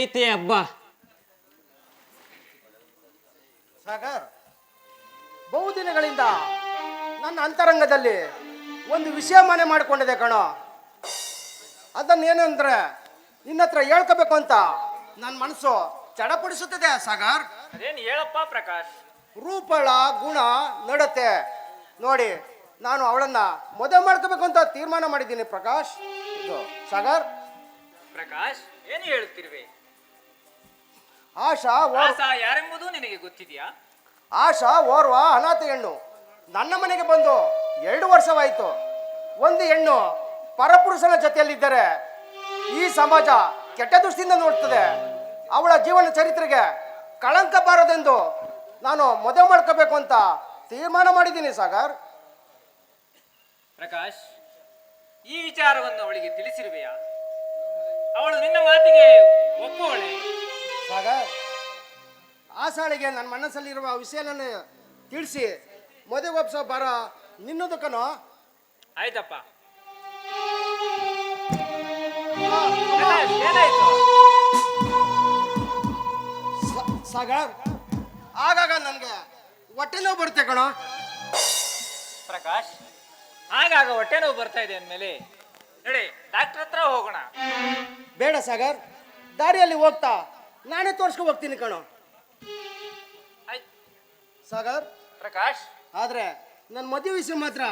ಐತೆ ಹಬ್ಬ. ಸಾಗರ್ ಬಹುದಿನಗಳಿಂದ ನನ್ನ ಅಂತರಂಗದಲ್ಲಿ ಒಂದು ವಿಷಯ ಮನೆ ಮಾಡಿಕೊಂಡಿದೆ ಕಣೋ. ಅದನ್ನೇನಂದ್ರೆ ನಿನ್ನ ಹತ್ರ ಹೇಳ್ಕೋಬೇಕು ಅಂತ ನನ್ನ ಮನಸ್ಸು ಚಡಪಡಿಸುತ್ತಿದೆ ಸಾಗರ್. ಏನು ಹೇಳಪ್ಪ ಪ್ರಕಾಶ್? ರೂಪಳ ಗುಣ ನಡತೆ. ನೋಡಿ ನಾನು ಅವಳನ್ನ ಮದುವೆ ಮಾಡ್ಕೋಬೇಕು ಅಂತ ತೀರ್ಮಾನ ಮಾಡಿದ್ದೀನಿ ಪ್ರಕಾಶ್. ಸಾಗರ್. ಪ್ರಕಾಶ್ ಏನು ಹೇಳುತ್ತಿರುವೆ ಆಶಾ ಆಸ ಯಾರೆಂಬುದು ನಿನಗೆ ಗೊತ್ತಿದೆಯಾ? ಆಶಾ ಓರ್ವ ಅನಾಥ ಹೆಣ್ಣು. ನನ್ನ ಮನೆಗೆ ಬಂದು ಎರಡು ವರ್ಷವಾಯಿತು. ಒಂದು ಹೆಣ್ಣು ಪರಪುರುಷನ ಜೊತೆಯಲ್ಲಿದ್ದರೆ ಈ ಸಮಾಜ ಕೆಟ್ಟ ದೃಷ್ಟಿಯಿಂದ ನೋಡ್ತದೆ. ಅವಳ ಜೀವನ ಚರಿತ್ರೆಗೆ ಕಳಂಕ ಬಾರದೆಂದು ನಾನು ಮದುವೆ ಮಾಡ್ಕೋಬೇಕು ಅಂತ ತೀರ್ಮಾನ ಮಾಡಿದ್ದೀನಿ ಸಾಗರ್. ಪ್ರಕಾಶ್ ಈ ವಿಚಾರವನ್ನು ಅವಳಿಗೆ ತಿಳಿಸಿರುವೆಯಾ? ಅವಳು ನಿನ್ನ ಮಾತಿಗೆ ಒಪ್ಪುವಳೆ? ಸಾಗರ್ ಆಸಾಳಿಗೆ ನನ್ನ ಮನಸ್ಸಲ್ಲಿರುವ ವಿಷಯನ ತಿಳಿಸಿ ಮದುವೆ ಒಪ್ಸೋ ಬರ ನಿನ್ನದು ಕಣೋ ಆಯ್ತಪ್ಪ ಸಾಗರ್ ಆಗಾಗ ನನಗೆ ಹೊಟ್ಟೆ ನೋವು ಬರುತ್ತೆ ಕಣೋ. ಪ್ರಕಾಶ್ ಆಗಾಗ ಹೊಟ್ಟೆ ನೋವು ಬರ್ತಾ ಇದೆ ಅಂದಮೇಲೆ ಹೇಳಿ ಡಾಕ್ಟರ್ ಹತ್ರ ಹೋಗೋಣ. ಬೇಡ ಸಾಗರ್ ದಾರಿಯಲ್ಲಿ ಹೋಗ್ತಾ ನಾನೇ ತೋರ್ಸ್ಕೊ ಹೋಗ್ತೀನಿ ಕಣೋ. ಸಾಗರ್? ಪ್ರಕಾಶ್? ಆದ್ರೆ ನನ್ನ ಮದುವೆ ವಿಷಯ ಮಾತ್ರ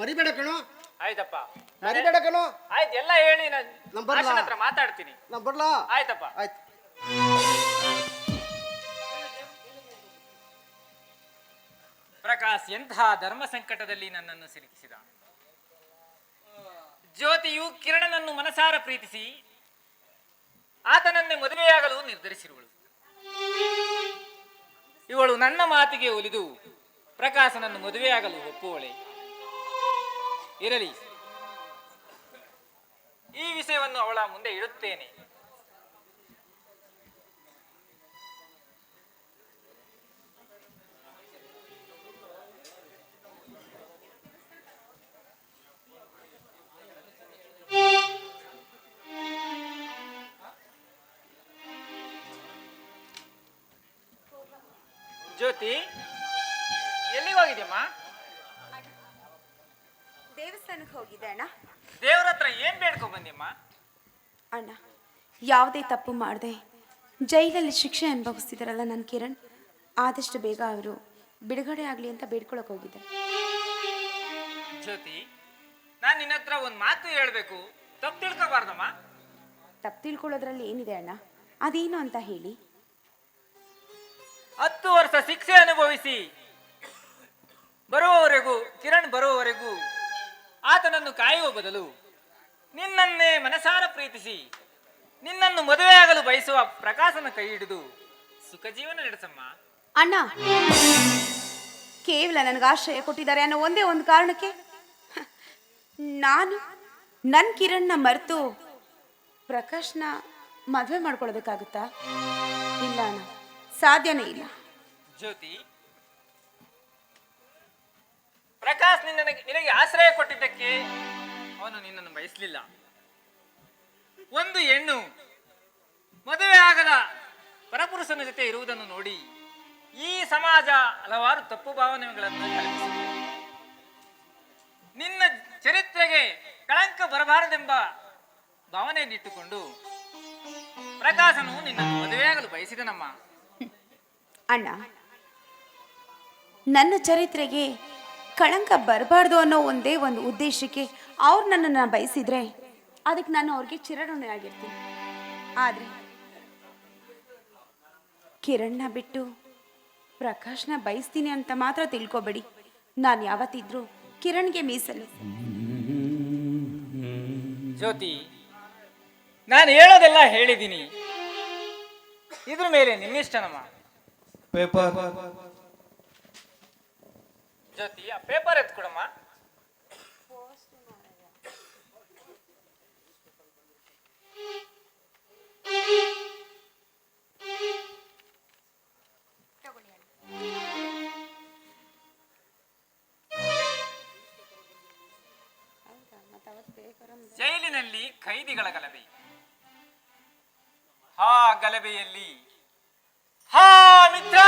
ಮರಿಬೇಡ ಕಣೋ. ಆಯ್ತಪ್ಪ. ಮರಿಬೇಡ ಕಣೋ. ಆಯ್ತು ಎಲ್ಲ ಹೇಳಿ ನಾನು ಹತ್ರ ಮಾತಾಡ್ತೀನಿ. ನಾನು ಬರ್ಲಾ? ಆಯ್ತಪ್ಪ. ಆಯ್ತು. ಪ್ರಕಾಶ್ ಎಂತಹ ಧರ್ಮ ಸಂಕಟದಲ್ಲಿ ನನ್ನನ್ನು ಸಿಲುಕಿಸಿದ? ಜ್ಯೋತಿಯು ಕಿರಣನನ್ನು ಮನಸಾರ ಪ್ರೀತಿಸಿ ಆತನನ್ನೇ ಮದುವೆಯಾಗಲು ನಿರ್ಧರಿಸಿರುವಳು. ಇವಳು ನನ್ನ ಮಾತಿಗೆ ಒಲಿದು ಪ್ರಕಾಶನನ್ನು ಮದುವೆಯಾಗಲು ಒಪ್ಪುವಳೆ. ಇರಲಿ. ಈ ವಿಷಯವನ್ನು ಅವಳ ಮುಂದೆ ಇಡುತ್ತೇನೆ. ಜ್ಯೋತಿ ಎಲ್ಲಿಗೆ ಹೋಗಿದ್ಯಮ್ಮ ದೇವಸ್ಥಾನಕ್ಕೆ ಹೋಗಿದ್ದೆ ಅಣ್ಣ. ದೇವ್ರ ಹತ್ರ ಏನ್ ಬೇಡ್ಕೊಂಡ್ ಬಂದಿಯಮ್ಮ? ಅಣ್ಣ ಯಾವುದೇ ತಪ್ಪು ಮಾಡದೆ ಜೈಲಲ್ಲಿ ಶಿಕ್ಷೆ ಅನುಭವಿಸ್ತಿದಾರಲ್ಲ ನನ್ನ ಕಿರಣ್ ಆದಷ್ಟು ಬೇಗ ಅವರು ಬಿಡುಗಡೆ ಆಗಲಿ ಅಂತ ಬೇಡ್ಕೊಳಕ್ ಹೋಗಿದ್ದೆ. ಜ್ಯೋತಿ ನಾನು ನಿನ್ನ ಹತ್ರ ಒಂದು ಮಾತು ಹೇಳಬೇಕು. ತಪ್ಪು ತಿಳ್ಕೊಬಾರ್ದಮ್ಮ. ತಪ್ಪು ತಿಳ್ಕೊಳ್ಳೋದ್ರಲ್ಲಿ ಏನಿದೆ ಅಣ್ಣ? ಅದೇನು ಅಂತ ಹೇಳಿ. ಹತ್ತು ವರ್ಷ ಶಿಕ್ಷೆ ಅನುಭವಿಸಿ ಬರುವವರೆಗೂ ಕಿರಣ್ ಬರುವವರೆಗೂ ಆತನನ್ನು ಕಾಯುವ ಬದಲು ನಿನ್ನನ್ನೇ ಮನಸಾರ ಪ್ರೀತಿಸಿ, ನಿನ್ನನ್ನು ಮದುವೆಯಾಗಲು ಬಯಸುವ ಪ್ರಕಾಶನ ಕೈ ಹಿಡಿದು ಸುಖ ಜೀವನ ನಡೆಸಮ್ಮ. ಅಣ್ಣ, ಕೇವಲ ನನಗೆ ಆಶ್ರಯ ಕೊಟ್ಟಿದ್ದಾರೆ ಅನ್ನೋ ಒಂದೇ ಒಂದು ಕಾರಣಕ್ಕೆ ನಾನು ನನ್ನ ಕಿರಣ್ನ ಮರೆತು ಪ್ರಕಾಶ್ನ ಮದುವೆ ಮಾಡ್ಕೊಳ್ಬೇಕಾಗುತ್ತಾ ಇಲ್ಲ ಅಣ್ಣ, ಸಾಧ್ಯನೇ ಇಲ್ಲ. ಜ್ಯೋತಿ, ಪ್ರಕಾಶ್ ನಿನ್ನ ನಿನಗೆ ಆಶ್ರಯ ಕೊಟ್ಟಿದ್ದಕ್ಕೆ ಅವನು ನಿನ್ನನ್ನು ಬಯಸಲಿಲ್ಲ. ಒಂದು ಹೆಣ್ಣು ಮದುವೆ ಆಗದ ಪರಪುರುಷನ ಜೊತೆ ಇರುವುದನ್ನು ನೋಡಿ ಈ ಸಮಾಜ ಹಲವಾರು ತಪ್ಪು ಭಾವನೆಗಳನ್ನು ಕಲ್ಪಿಸಿದೆ. ನಿನ್ನ ಚರಿತ್ರೆಗೆ ಕಳಂಕ ಬರಬಾರದೆಂಬ ಭಾವನೆಯನ್ನಿಟ್ಟುಕೊಂಡು ಪ್ರಕಾಶನು ನಿನ್ನನ್ನು ಮದುವೆಯಾಗಲು ಬಯಸಿದನಮ್ಮ. ಅಣ್ಣ ನನ್ನ ಚರಿತ್ರೆಗೆ ಕಳಂಕ ಬರಬಾರ್ದು ಅನ್ನೋ ಒಂದೇ ಒಂದು ಉದ್ದೇಶಕ್ಕೆ ಅವ್ರು ನನ್ನನ್ನು ಬಯಸಿದ್ರೆ ಅದಕ್ಕೆ ನಾನು ಅವ್ರಿಗೆ ಚಿರಋಣಿ ಆಗಿರ್ತೀನಿ. ಆದರೆ ಕಿರಣ್ನ ಬಿಟ್ಟು ಪ್ರಕಾಶ್ನ ಬಯಸ್ತೀನಿ ಅಂತ ಮಾತ್ರ ತಿಳ್ಕೊಬೇಡಿ. ನಾನು ಯಾವತ್ತಿದ್ರೂ ಕಿರಣ್ಗೆ ಮೀಸಲು. ಜ್ಯೋತಿ ನಾನು ಹೇಳೋದೆಲ್ಲ ಹೇಳಿದ್ದೀನಿ. ಇದ್ರ ಮೇಲೆ ನಿನ್ನಿಷ್ಟನಮ್ಮ ಪೇಪರ್. ಜ್ಯೋತಿ ಆ ಪೇಪರ್ ಎತ್ಕೊಡಮ್ಮ ಜೈಲಿನಲ್ಲಿ ಖೈದಿಗಳ ಗಲಭೆ. ಆ ಗಲಭೆಯಲ್ಲಿ ಹಾ ಮಿತ್ರ!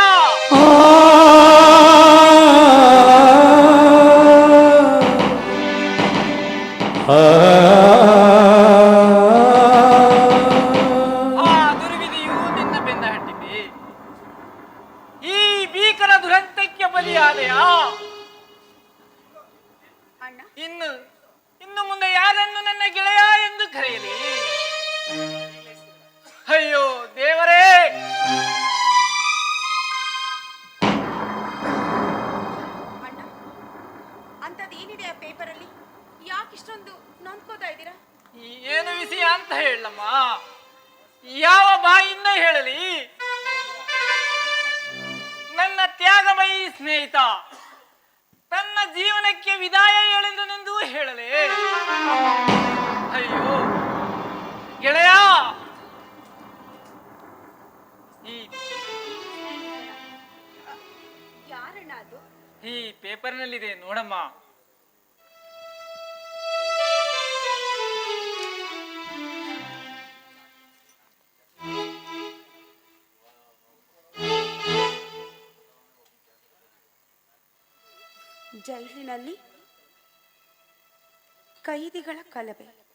ಸ್ನೇಹಿತ ತನ್ನ ಜೀವನಕ್ಕೆ ವಿದಾಯ ಹೇಳಿದನೆಂದು ಹೇಳಲೇ ಅಯ್ಯೋ ಗೆಳೆಯ ಈ ಪೇಪರ್ನಲ್ಲಿದೆ ನೋಡಮ್ಮ. ಜೈಲಿನಲ್ಲಿ ಕೈದಿಗಳ ಕಲಬೆ.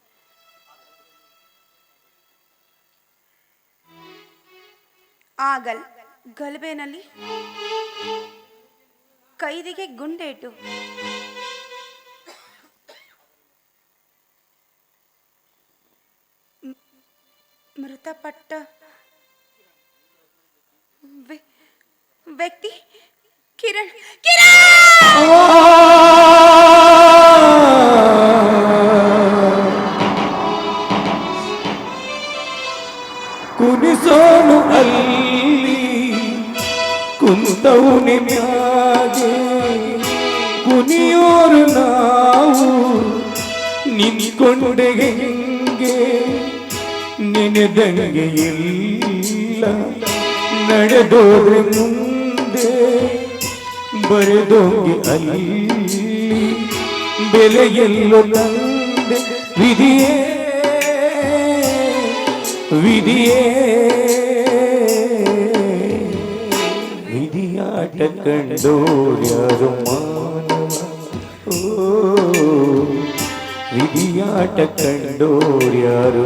ಆಗಲ್ ಗಲ್ ಗಲಭೆನಲ್ಲಿ ಕೈದಿಗೆ ಗುಂಡೇಟು. ಮೃತಪಟ್ಟ ವ್ಯ- ವ್ಯಕ್ತಿ ಕಿರಣ್. ಕಿರಣ್! ಕುಣಿಸೋನು ಅಲ್ಲಿ ಕುಂತವು ನಿಮ್ಯಾಗೆ ಕುನಿಯೋರು ನಾವು ನಿಂತ್ಕೊಂಡೆ ಹೆಂಗೆ? ನೆನೆದಂಗೆ ಇಲ್ಲ ನಡೆದೋದ್ರೆ ಮುಂದೆ ಬರೆದೋಗೆ ಅಲ್ಲಿ. ಬೆಲೆಯೆಲ್ಲೋ ತಂದೆ ವಿಧಿಯೇ ವಿಧಿಯೇ. ವಿಧಿಯಾಟ ಕಂಡೋರ್ಯಾರು ಮಾನವ? ವಿಧಿಯಾಟ ಕಂಡೋರ್ಯಾರು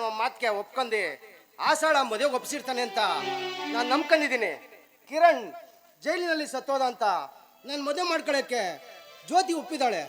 ನನ್ನ ಮಾತಿಗೆ ಒಪ್ಕೊಂಡಿ ಆಸಾಳ ಮದುವೆಗೆ ಒಪ್ಸಿರ್ತಾನೆ ಅಂತ ನಾನು ನಂಬ್ಕೊಂಡಿದ್ದೀನಿ. ಕಿರಣ್ ಜೈಲಿನಲ್ಲಿ ಸತ್ತೋದ ಅಂತ ನಾನು ಮದುವೆ ಮಾಡ್ಕೊಳಕ್ಕೆ ಜ್ಯೋತಿ ಒಪ್ಪಿದಾಳೆ.